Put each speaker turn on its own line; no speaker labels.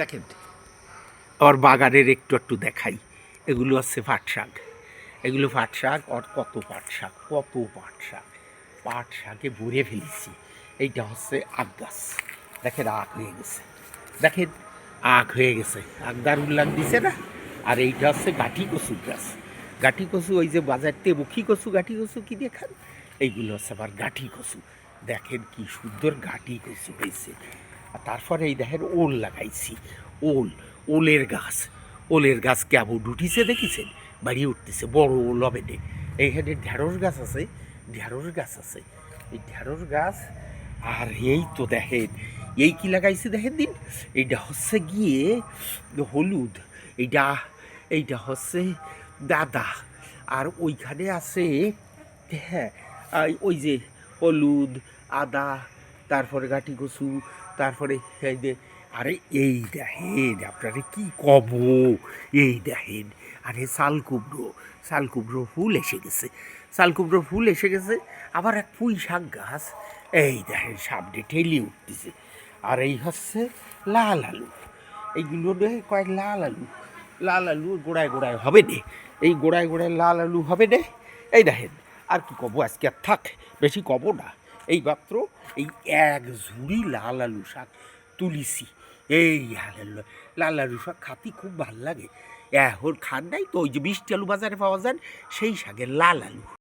দেখেন আবার বাগানের একটু একটু দেখাই। এগুলো হচ্ছে পাট শাক। এগুলো পাট শাক আর কত পাট শাক, কত পাট শাক। পাট শাকে ভরে ফেলেছি। এইটা হচ্ছে আখ গাছ। দেখেন, আখ হয়ে গেছে। দেখেন, আখ হয়ে গেছে। দারুণ লাগ দিছে না? আর এইটা হচ্ছে গাঠি কচু গাছ। গাঠি কচু, ওই যে বাজারতে মুখী কচু, গাঠি কচু কি দেখান? এইগুলো হচ্ছে আবার গাঠি কচু। দেখেন কি সুন্দর গাঠি কচু হয়েছে। আর তারপরে এই দেখেন ওল লাগাইছি, ওল, ওলের গাছ। ওলের গাছ কেমন উঠিছে দেখেছেন? বাড়ি উঠতেছে, বড় ওল হবে এইখানে ঢেঁড়স গাছ আছে, ঢেঁড়স গাছ আছে। এই ঢেঁড়স গাছ, আর এই তো দেখেন, এই কি লাগাইছে দেখেন দিন? এইটা হচ্ছে গিয়ে হলুদ, এইটা এইটা হচ্ছে দাদা আর ওইখানে আছে হ্যাঁ ওই যে হলুদ, আদা, তারপরে গাঠি কচু তারপরে যে, আরে এই দেখেন আপনারে কি কব, এই দেখেন, আরে শালকুমড়ো শালকুমড়ো ফুল এসে গেছে শালকুমড়ো ফুল এসে গেছে, আবার এক পুঁই শাক গাছ, এই দেখেন সামনে ঠেলি উঠতেছে, আর এই হচ্ছে লাল আলু, এইগুলো কয়েক লাল আলু লাল আলু গোড়ায় গোড়ায় হবে নে, এই গোড়ায় গোড়ায় লাল আলু হবে নে, এই দেখেন, আর কি কব, আজকে আর থাক, বেশি কব না। এই মাত্র এই এক ঝুড়ি লাল আলু শাক তুলিছি। এই লাল- আলু শাক খাতি খুব ভালো লাগে। এখন খান নাই তো, ওই যে মিষ্টি আলু বাজারে পাওয়া যায়, সেই শাকের লাল আলু।